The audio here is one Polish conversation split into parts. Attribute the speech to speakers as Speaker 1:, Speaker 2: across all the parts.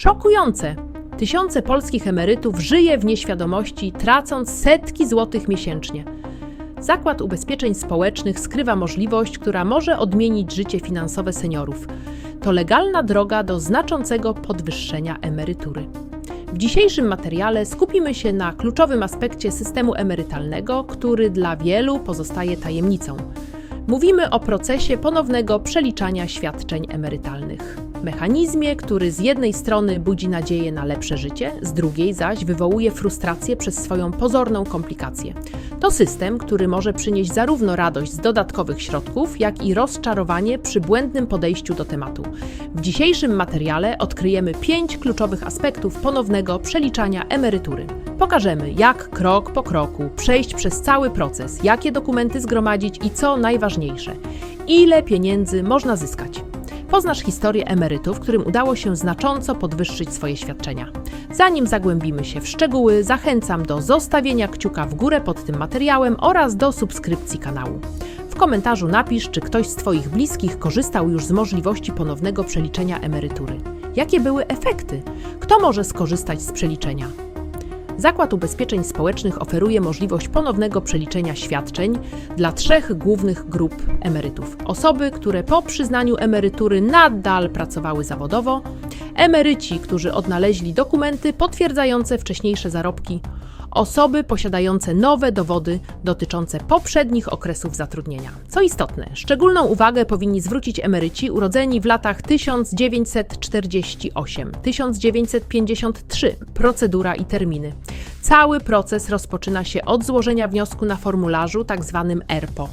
Speaker 1: Szokujące! Tysiące polskich emerytów żyje w nieświadomości, tracąc setki złotych miesięcznie. Zakład Ubezpieczeń Społecznych skrywa możliwość, która może odmienić życie finansowe seniorów. To legalna droga do znaczącego podwyższenia emerytury. W dzisiejszym materiale skupimy się na kluczowym aspekcie systemu emerytalnego, który dla wielu pozostaje tajemnicą. Mówimy o procesie ponownego przeliczania świadczeń emerytalnych. Mechanizmie, który z jednej strony budzi nadzieję na lepsze życie, z drugiej zaś wywołuje frustrację przez swoją pozorną komplikację. To system, który może przynieść zarówno radość z dodatkowych środków, jak i rozczarowanie przy błędnym podejściu do tematu. W dzisiejszym materiale odkryjemy pięć kluczowych aspektów ponownego przeliczania emerytury. Pokażemy, jak krok po kroku przejść przez cały proces, jakie dokumenty zgromadzić i co najważniejsze, ile pieniędzy można zyskać. Poznasz historię emerytów, którym udało się znacząco podwyższyć swoje świadczenia. Zanim zagłębimy się w szczegóły, zachęcam do zostawienia kciuka w górę pod tym materiałem oraz do subskrypcji kanału. W komentarzu napisz, czy ktoś z Twoich bliskich korzystał już z możliwości ponownego przeliczenia emerytury. Jakie były efekty? Kto może skorzystać z przeliczenia? Zakład Ubezpieczeń Społecznych oferuje możliwość ponownego przeliczenia świadczeń dla trzech głównych grup emerytów. Osoby, które po przyznaniu emerytury nadal pracowały zawodowo, emeryci, którzy odnaleźli dokumenty potwierdzające wcześniejsze zarobki, osoby posiadające nowe dowody dotyczące poprzednich okresów zatrudnienia. Co istotne, szczególną uwagę powinni zwrócić emeryci urodzeni w latach 1948-1953. Procedura i terminy. Cały proces rozpoczyna się od złożenia wniosku na formularzu tzw. ERPO.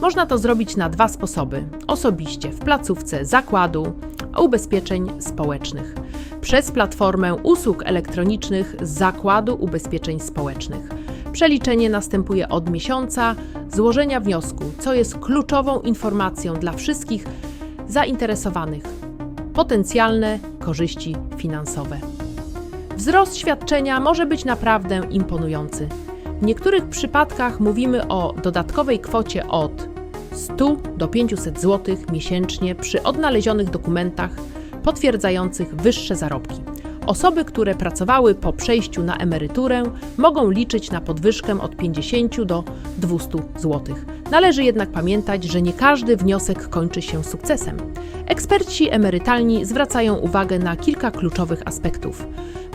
Speaker 1: Można to zrobić na dwa sposoby: osobiście w placówce zakładu ubezpieczeń społecznych, przez platformę usług elektronicznych Zakładu Ubezpieczeń Społecznych. Przeliczenie następuje od miesiąca złożenia wniosku, co jest kluczową informacją dla wszystkich zainteresowanych. Potencjalne korzyści finansowe. Wzrost świadczenia może być naprawdę imponujący. W niektórych przypadkach mówimy o dodatkowej kwocie od 100 do 500 zł miesięcznie przy odnalezionych dokumentach potwierdzających wyższe zarobki. Osoby, które pracowały po przejściu na emeryturę, mogą liczyć na podwyżkę od 50 do 200 zł. Należy jednak pamiętać, że nie każdy wniosek kończy się sukcesem. Eksperci emerytalni zwracają uwagę na kilka kluczowych aspektów.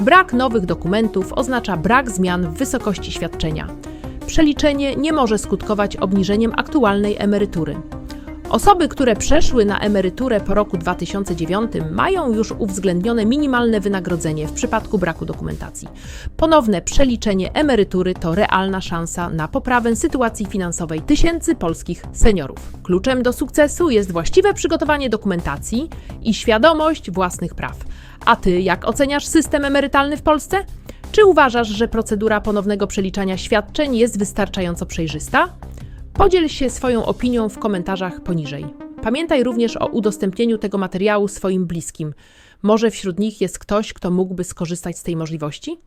Speaker 1: Brak nowych dokumentów oznacza brak zmian w wysokości świadczenia. Przeliczenie nie może skutkować obniżeniem aktualnej emerytury. Osoby, które przeszły na emeryturę po roku 2009 mają już uwzględnione minimalne wynagrodzenie w przypadku braku dokumentacji. Ponowne przeliczenie emerytury to realna szansa na poprawę sytuacji finansowej tysięcy polskich seniorów. Kluczem do sukcesu jest właściwe przygotowanie dokumentacji i świadomość własnych praw. A ty jak oceniasz system emerytalny w Polsce? Czy uważasz, że procedura ponownego przeliczania świadczeń jest wystarczająco przejrzysta? Podziel się swoją opinią w komentarzach poniżej. Pamiętaj również o udostępnieniu tego materiału swoim bliskim. Może wśród nich jest ktoś, kto mógłby skorzystać z tej możliwości?